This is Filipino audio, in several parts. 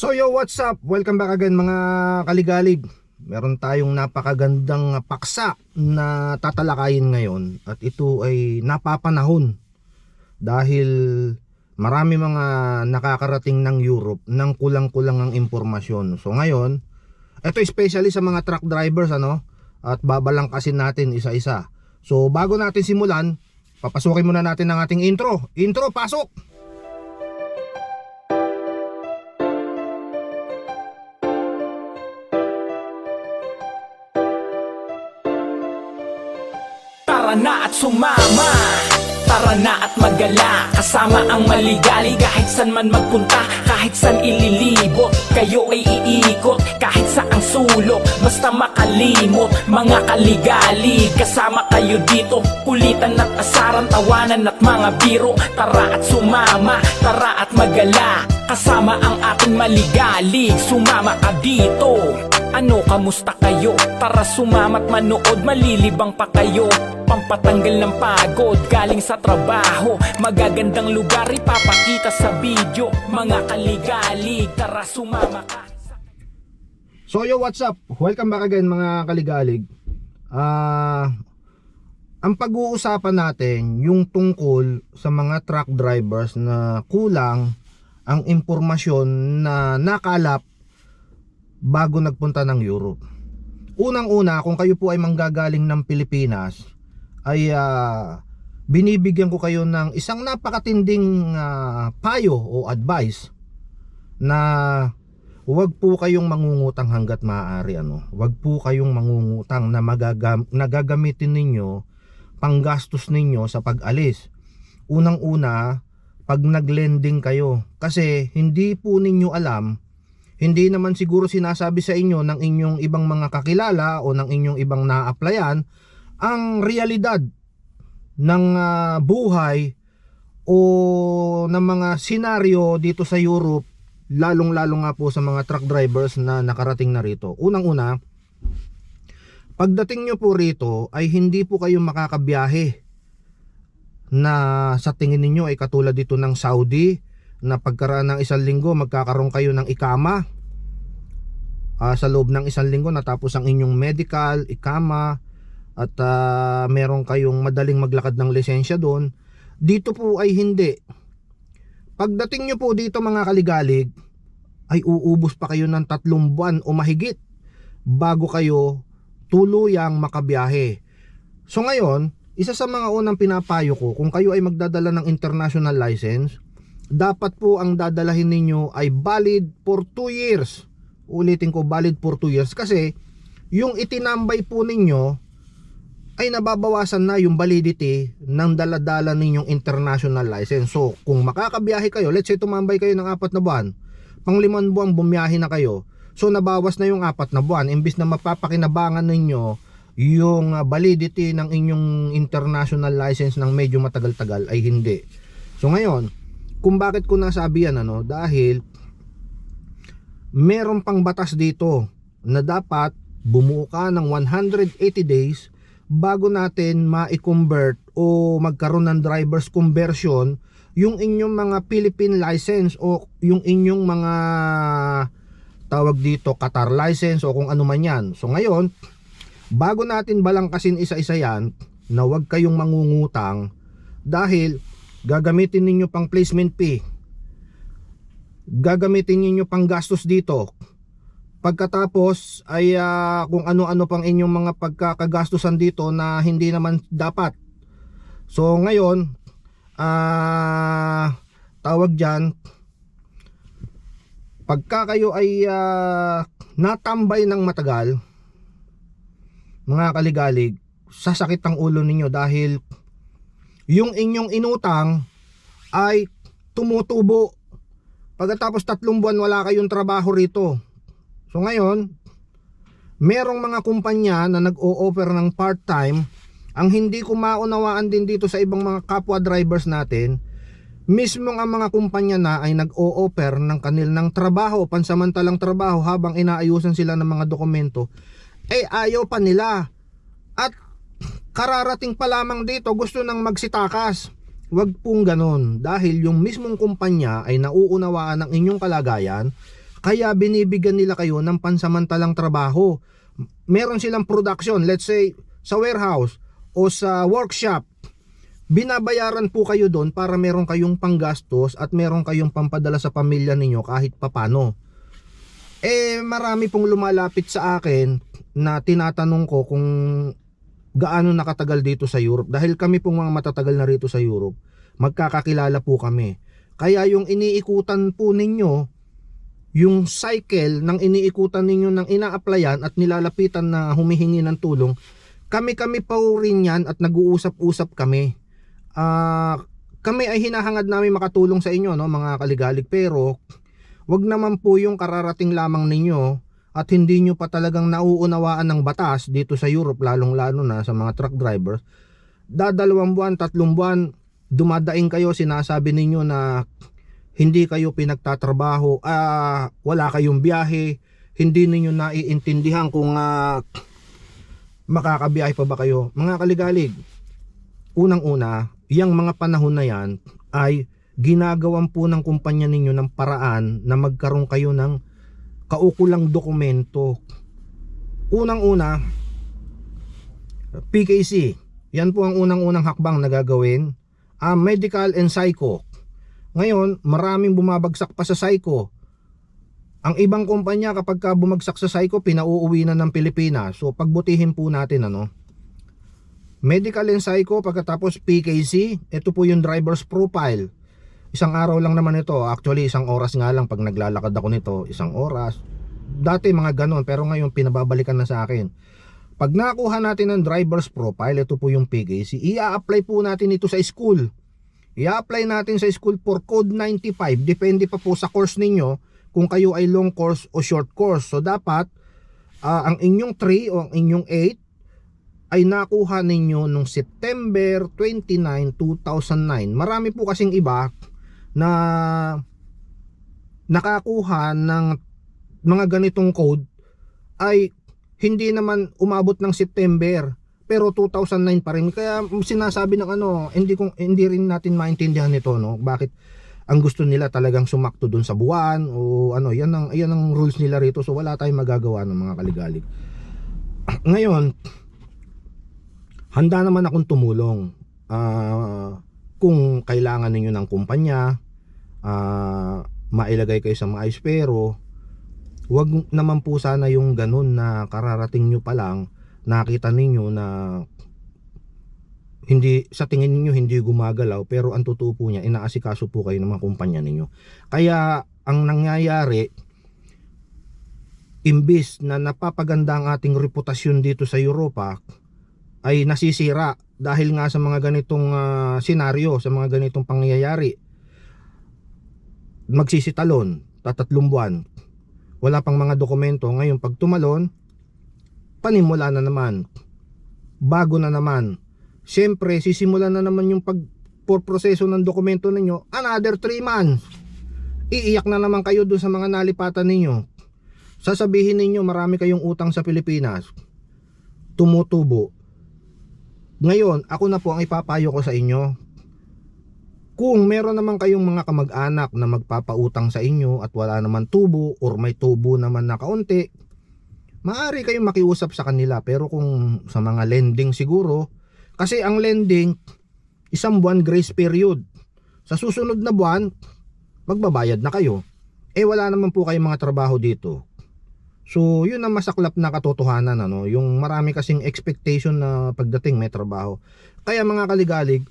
So yo, what's up? Welcome back again mga kaligalig. Meron tayong napakagandang paksa na tatalakayin ngayon at ito ay napapanahon dahil marami mga nakakarating ng Europe ng kulang-kulang ang impormasyon. So ngayon, ito especially sa mga truck drivers ano at babalangkasin natin isa-isa. So bago natin simulan, papasukin muna natin ang ating intro. Intro, pasok! Tara na at sumama. Tara na at magala. Kasama ang maligali Kahit san man magpunta Kahit san ililibot Kayo ay iikot Kahit sa ang sulok Basta makalimot Mga kaligali. Kasama kayo dito Kulitan at asaran Tawanan at mga biro. Tara at sumama Tara at magala. Kasama ang ating maligali Sumama ka dito ano kamusta kayo? Tara sumamat manood. Malilibang pa kayo. Pampatanggal ng pagod. Galing sa trabaho. Magagandang lugar. Ipapakita sa video. Mga kaligalig Tara sumama ka. So yo, what's up? Welcome back again mga kaligalig. Ah, ang pag-uusapan natin yung tungkol sa mga truck drivers na kulang ang impormasyon na nakalap bago nagpunta ng Europe. Unang-una, kung kayo po ay manggagaling ng Pilipinas, ay ah, binibigyan ko kayo ng isang napakatinding ah, payo o advice na Huwag po kayong mangungutang hanggat maaari ano. Huwag po kayong mangungutang na magagam- nagagamitin ninyo panggastos ninyo sa pag-alis. Unang-una, pag naglending kayo kasi hindi po ninyo alam hindi naman siguro sinasabi sa inyo ng inyong ibang mga kakilala o ng inyong ibang na-applyan ang realidad ng ah, buhay o ng mga senaryo dito sa Europe lalong-lalo nga po sa mga truck drivers na nakarating na rito. Unang-una, pagdating nyo po rito ay hindi po kayo makakabiyahe na sa tingin ninyo ay katulad dito ng Saudi na pagkaraan ng isang linggo magkakaroon kayo ng ikama Ah, sa loob ng isang linggo natapos ang inyong medical, ikama at ah, meron kayong madaling maglakad ng lisensya doon. Dito po ay hindi. Pagdating nyo po dito mga kaligalig, ay uubos pa kayo ng tatlong buwan o mahigit bago kayo tuluyang makabiyahe. So ngayon, isa sa mga unang pinapayo ko, kung kayo ay magdadala ng international license, dapat po ang dadalahin ninyo ay valid for 2 years. Ulitin ko, valid for 2 years kasi yung itinambay po ninyo ay nababawasan na yung validity ng daladala ninyong international license. So, kung makakabiyahe kayo, let's say tumambay kayo ng apat na buwan, pang limang buwan bumiyahe na kayo, so nabawas na yung apat na buwan, imbis na mapapakinabangan ninyo yung ah, validity ng inyong international license ng medyo matagal-tagal ay hindi. So ngayon, kung bakit ko nasabi yan ano, dahil meron pang batas dito na dapat bumuo ka ng 180 days bago natin ma-convert o magkaroon ng driver's conversion yung inyong mga Philippine license o yung inyong mga tawag dito Qatar license o kung ano man yan. So ngayon, bago natin balangkasin isa-isa yan, na huwag kayong mangungutang dahil gagamitin ninyo pang placement fee. Gagamitin ninyo pang gastos dito. Pagkatapos ay ah, kung ano-ano pang inyong mga pagkakagastusan dito na hindi naman dapat. So ngayon, ah tawag diyan pagka kayo ay ah, natambay ng matagal mga kaligalig sasakit ang ulo ninyo dahil yung inyong inutang ay tumutubo. Pagkatapos tatlong buwan wala kayong trabaho rito. So ngayon merong mga kumpanya na nag-o-offer ng part-time. Ang hindi ko maunawaan din dito sa ibang mga kapwa drivers natin mismo ang mga kumpanya na ay nag-o-offer ng kanilang trabaho, pansamantalang trabaho habang inaayusan sila ng mga dokumento, eh ayaw pa nila. At kararating pa lamang dito gusto nang magsitakas. Huwag pong ganon dahil yung mismong kumpanya ay nauunawaan ng inyong kalagayan Kaya binibigyan nila kayo ng pansamantalang trabaho. Meron silang production, let's say sa warehouse o sa workshop. Binabayaran po kayo doon para meron kayong panggastos at meron kayong pampadala sa pamilya ninyo kahit papano. Eh marami pong lumalapit sa akin na tinatanong ko kung gaano nakatagal dito sa Europe. Dahil kami pong mga matatagal na rito sa Europe magkakakilala po kami. Kaya yung iniikutan po ninyo yung cycle ng iniikutan ninyo ng ina-applyan at nilalapitan na humihingi ng tulong kami-kami pa rin yan at nag-uusap-usap kami. Ah, kami ay hinahangad namin makatulong sa inyo no mga kaligalig. Pero wag naman po yung kararating lamang ninyo at hindi nyo pa talagang nauunawaan ng batas dito sa Europe lalong lalo na sa mga truck drivers dadalawang buwan, tatlong buwan dumadaing kayo sinasabi ninyo na hindi kayo pinagtatrabaho ah wala kayong biyahe hindi ninyo naiintindihan kung ah, makakabiyahe pa ba kayo. Mga kaligalig unang una yung mga panahon na yan ay ginagawan po ng kumpanya ninyo ng paraan na magkaroon kayo ng kaukulang dokumento. Unang-una, PKC. Yan po ang unang-unang hakbang na gagawin. Ah, medical and psycho. Ngayon, maraming bumabagsak pa sa psycho. Ang ibang kumpanya kapag ka bumagsak sa psycho, pinauuwi na ng Pilipinas. So pagbutihin po natin ano. Medical and psycho pagkatapos PKC, ito po yung driver's profile. Isang araw lang naman ito. Actually, isang oras nga lang pag naglalakad ako nito, isang oras. Dati mga ganon, pero ngayon pinababalikan na sa akin. Pag nakuha natin ng driver's profile, ito po yung PKC, i-apply po natin ito sa school. I-apply natin sa school for code 95. Depende pa po sa course ninyo kung kayo ay long course o short course. So dapat ah, ang inyong 3 o ang inyong 8 ay nakuha ninyo nung September 29, 2009. Marami po kasing iba na nakakuha ng mga ganitong code ay hindi naman umabot ng September pero 2009 pa rin. Kaya sinasabi ng ano hindi kong hindi rin natin maintindihan nito no? Bakit ang gusto nila talagang sumakto dun sa buwan o ano yan ang yan ang rules nila rito. So wala tayong magagawa ng mga kaligalig. Ngayon handa naman akong tumulong. Ah, kung kailangan ninyo ng kumpanya ah, mailagay kayo sa maayos pero wag naman po sana yung ganun na kararating nyo pa lang nakita ninyo na hindi sa tingin ninyo hindi gumagalaw pero ang totoo po niya inaasikaso po kayo ng mga kumpanya ninyo. Kaya ang nangyayari imbis na napapaganda ang ating reputasyon dito sa Europa ay nasisira dahil nga sa mga ganitong ah, senaryo, sa mga ganitong pangyayari. Magsisitalon, tatatlong buwan. Wala pang mga dokumento. Ngayon pag tumalon, panimula na naman. Bago na naman. Siyempre, sisimulan na naman yung pag proseso ng dokumento ninyo, another 3 months. Iiyak na naman kayo doon sa mga nalipatan ninyo. Sasabihin ninyo marami kayong utang sa Pilipinas. Tumutubo. Ngayon, ako na po ang ipapayo ko sa inyo. Kung meron naman kayong mga kamag-anak na magpapautang sa inyo at wala naman tubo or may tubo naman na kaunti, maaari kayong makiusap sa kanila. Pero kung sa mga lending siguro, kasi ang lending, isang buwan grace period. Sa susunod na buwan, magbabayad na kayo. Eh wala naman po kayong mga trabaho dito. So, yun ang masaklap na katotohanan ano, yung marami kasing expectation na pagdating may trabaho. Kaya mga kaligalig,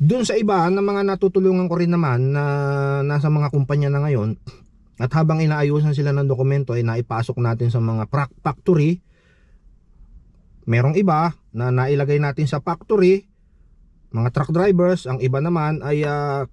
dun sa iba na mga natutulungan ko rin naman na nasa mga kumpanya na ngayon at habang inaayusan sila ng dokumento ay naipasok natin sa mga factory. Merong iba na nailagay natin sa factory. Mga truck drivers ang iba naman ay ah,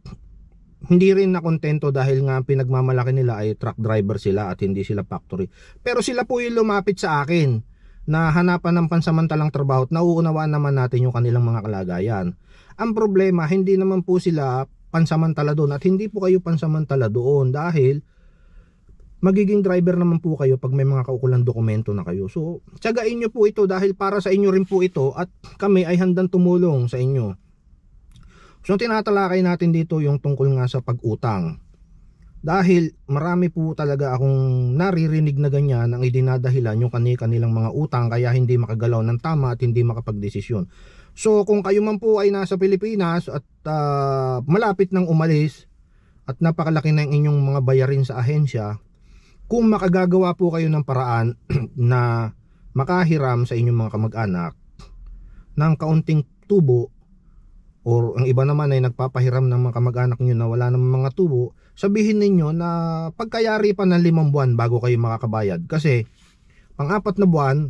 hindi rin na kontento dahil nga pinagmamalaki nila ay truck driver sila at hindi sila factory. Pero sila po yung lumapit sa akin na hanapan ng pansamantalang trabaho at nauunawaan naman natin yung kanilang mga kalagayan. Ang problema, hindi naman po sila pansamantala doon at hindi po kayo pansamantala doon dahil magiging driver naman po kayo pag may mga kaukulang dokumento na kayo. So, tsagain nyo po ito dahil para sa inyo rin po ito at kami ay handang tumulong sa inyo. So tinatalakay natin dito yung tungkol nga sa pag-utang. Dahil marami po talaga akong naririnig na ganyan ang idinadahilan yung kani-kanilang mga utang kaya hindi makagalaw ng tama at hindi makapagdesisyon. So kung kayo man po ay nasa Pilipinas at ah, malapit nang umalis at napakalaki ng inyong mga bayarin sa ahensya, kung makagagawa po kayo ng paraan na makahiram sa inyong mga kamag-anak ng kaunting tubo or ang iba naman ay nagpapahiram ng mga kamag-anak nyo na wala namang mga tubo, sabihin ninyo na pagkayari pa ng limang buwan bago kayo makakabayad. Kasi pang-apat na buwan,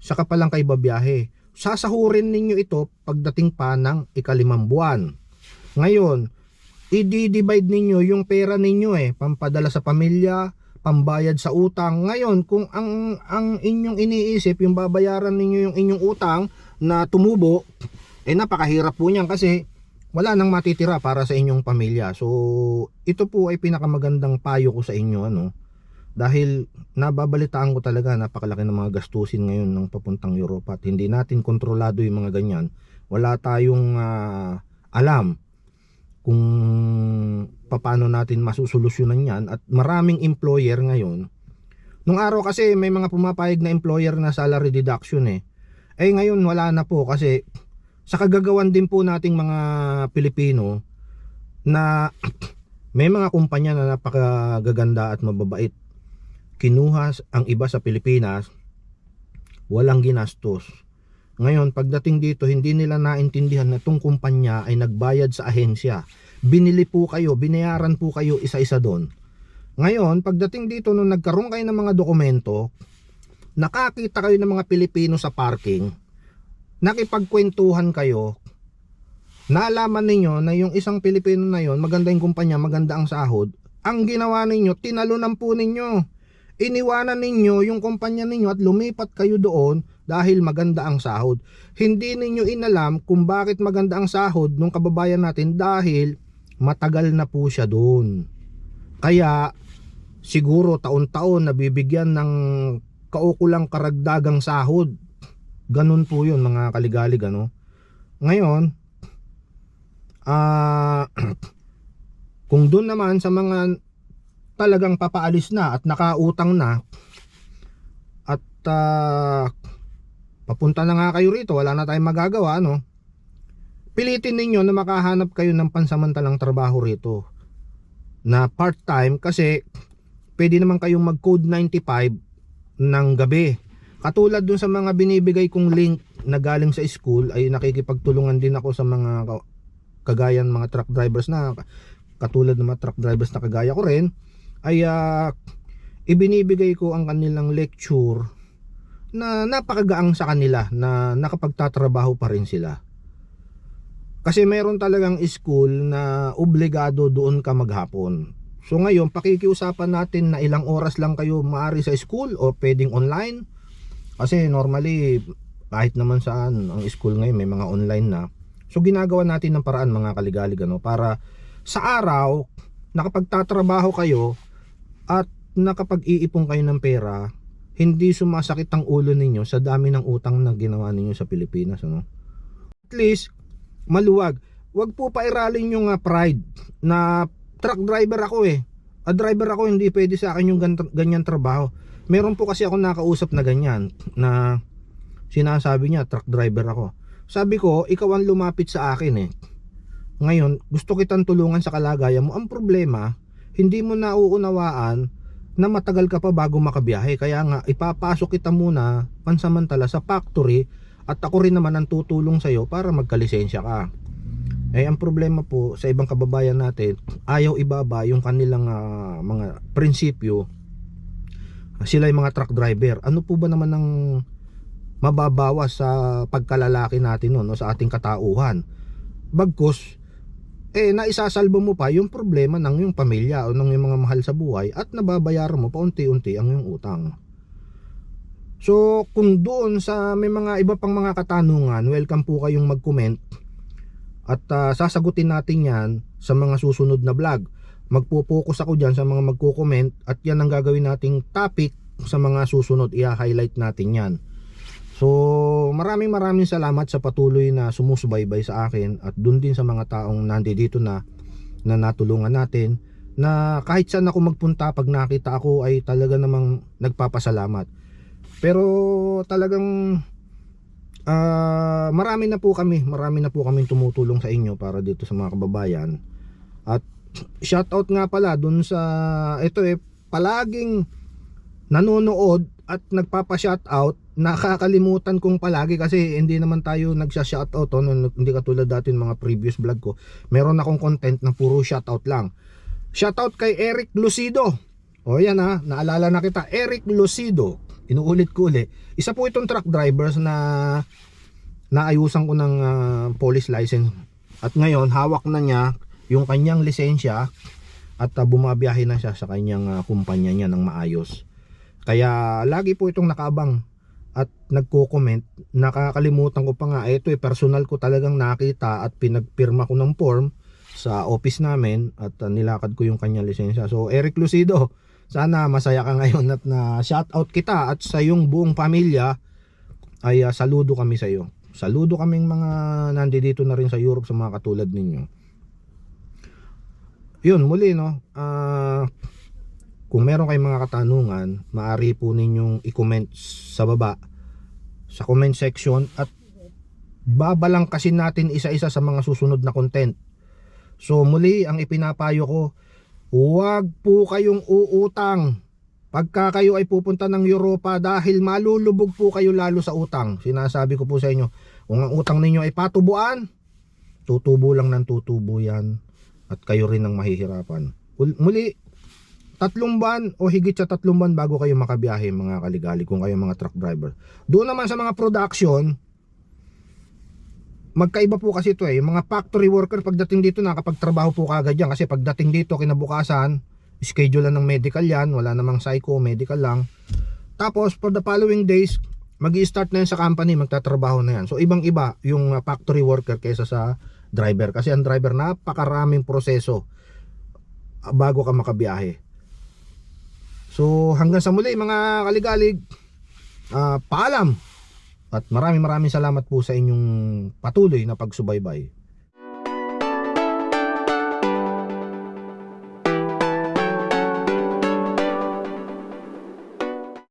saka pa lang kayo babiyahe. Sasahurin ninyo ito pagdating pa ng ikalimang buwan. Ngayon, i-divide ninyo yung pera ninyo eh, pampadala sa pamilya, pambayad sa utang. Ngayon, kung ang ang inyong iniisip, yung babayaran ninyo yung inyong utang na tumubo, eh napakahirap po niyan kasi wala nang matitira para sa inyong pamilya. So, ito po ay pinakamagandang payo ko sa inyo ano. Dahil nababalitaan ko talaga napakalaki ng mga gastusin ngayon ng papuntang Europa at hindi natin kontrolado yung mga ganyan. Wala tayong ah, alam kung paano natin masusolusyonan yan at maraming employer ngayon. Nung araw kasi may mga pumapayag na employer na salary deduction eh. Eh ngayon wala na po kasi sa kagagawan din po nating mga Pilipino na may mga kumpanya na napakagaganda at mababait. Kinuha ang iba sa Pilipinas, walang ginastos. Ngayon, pagdating dito, hindi nila naintindihan na itong kumpanya ay nagbayad sa ahensya. Binili po kayo, binayaran po kayo isa-isa doon. Ngayon, pagdating dito, nung nagkaroon kayo ng mga dokumento, nakakita kayo ng mga Pilipino sa parking, nakipagkwentuhan kayo, naalaman ninyo na yung isang Pilipino na yon, maganda yung kumpanya, maganda ang sahod, ang ginawa ninyo, tinalunan po ninyo. Iniwanan ninyo yung kumpanya ninyo at lumipat kayo doon dahil maganda ang sahod. Hindi ninyo inalam kung bakit maganda ang sahod nung kababayan natin dahil matagal na po siya doon. Kaya siguro taon-taon nabibigyan ng kaukulang karagdagang sahod. Ganun po yun mga kaligalig ano. Ngayon, ah kung doon naman sa mga talagang papaalis na at nakautang na at ah, papunta na nga kayo rito, wala na tayong magagawa ano. Pilitin ninyo na makahanap kayo ng pansamantalang trabaho rito na part-time kasi pwede naman kayong mag code 95 ng gabi. Katulad dun sa mga binibigay kong link na galing sa school ay nakikipagtulungan din ako sa mga ka- kagayan mga truck drivers na katulad ng mga truck drivers na kagaya ko rin ay ah, ibinibigay ko ang kanilang lecture na napakagaang sa kanila na nakapagtatrabaho pa rin sila. Kasi mayroon talagang school na obligado doon ka maghapon. So ngayon, pakikiusapan natin na ilang oras lang kayo maari sa school o pwedeng online. Kasi normally, kahit naman saan ang school ngayon may mga online na. So ginagawa natin ng paraan mga kaligalig ano, para sa araw, nakapagtatrabaho kayo at nakapag-iipon kayo ng pera, hindi sumasakit ang ulo ninyo sa dami ng utang na ginawa ninyo sa Pilipinas. Ano? At least, maluwag. Huwag po pairalin yung ah, pride na truck driver ako eh. A driver ako, hindi pwede sa akin yung gan- ganyan trabaho. Meron po kasi ako nakausap na ganyan na sinasabi niya truck driver ako. Sabi ko, ikaw ang lumapit sa akin eh. Ngayon, gusto kitang tulungan sa kalagayan mo. Ang problema, hindi mo nauunawaan na matagal ka pa bago makabiyahe. Kaya nga, ipapasok kita muna pansamantala sa factory at ako rin naman ang tutulong sa'yo para magkalisensya ka. Eh, ang problema po sa ibang kababayan natin, ayaw ibaba yung kanilang ah, mga prinsipyo. Sila yung mga truck driver. Ano po ba naman ang mababawas sa pagkalalaki natin no, no, sa ating katauhan? Bagkus, eh naisasalbo mo pa yung problema ng yung pamilya o ng yung mga mahal sa buhay at nababayaran mo paunti-unti ang yung utang. So kung doon sa may mga iba pang mga katanungan, welcome po kayong mag-comment at ah, sasagutin natin yan sa mga susunod na vlog. Magpo-focus ako dyan sa mga magko-comment at yan ang gagawin nating topic sa mga susunod. I-highlight natin yan. So maraming maraming salamat sa patuloy na sumusubaybay sa akin at dun din sa mga taong nandito na na natulungan natin na kahit saan ako magpunta pag nakita ako ay talaga namang nagpapasalamat. Pero talagang ah, marami na po kami, marami na po kaming tumutulong sa inyo para dito sa mga kababayan. At shoutout nga pala dun sa ito eh palaging nanonood at nagpapa-shoutout. Nakakalimutan kong palagi kasi hindi naman tayo nagsha-shoutout oh, no, hindi katulad dati ng mga previous vlog ko. Meron akong content na puro shoutout lang. Shoutout kay Eric Lucido. O yan ha naalala na kita. Eric Lucido. Inuulit ko uli isa po itong truck drivers na naayusan ko ng ah, police license. At ngayon hawak na niya yung kanyang lisensya at uh, bumabiyahe na siya sa kanyang ah, kumpanya niya ng maayos. Kaya lagi po itong nakaabang at nagko-comment. Nakakalimutan ko pa nga ito eh personal ko talagang nakita at pinagpirma ko ng form sa office namin at uh, nilakad ko yung kanya lisensya. So Eric Lucido sana masaya ka ngayon at na shout out kita at sa yung buong pamilya. Ay uh, saludo kami sa iyo. Saludo kaming mga nandito na rin sa Europe sa mga katulad ninyo yun muli no ah kung meron kayong mga katanungan, maaari po ninyong i-comment sa baba sa comment section at babalang kasi natin isa-isa sa mga susunod na content. So muli ang ipinapayo ko, huwag po kayong uutang pagka kayo ay pupunta ng Europa dahil malulubog po kayo lalo sa utang. Sinasabi ko po sa inyo, kung ang utang ninyo ay patubuan, tutubo lang ng tutubo yan at kayo rin ang mahihirapan. Ul- Muli, tatlong buwan o higit sa tatlong buwan bago kayo makabiyahe mga kaligali kung kayo mga truck driver. Doon naman sa mga production, magkaiba po kasi ito eh. Yung mga factory worker pagdating dito nakapagtrabaho po kagad yan kasi pagdating dito kinabukasan, schedule lang ng medical yan, wala namang psycho, medical lang. Tapos for the following days, mag start na yan sa company, magtatrabaho na yan. So ibang iba yung uh, factory worker kaysa sa driver kasi ang driver napakaraming proseso uh, bago ka makabiyahe. So hanggang sa muli mga kaligalig, ah, paalam at maraming maraming salamat po sa inyong patuloy na pagsubaybay.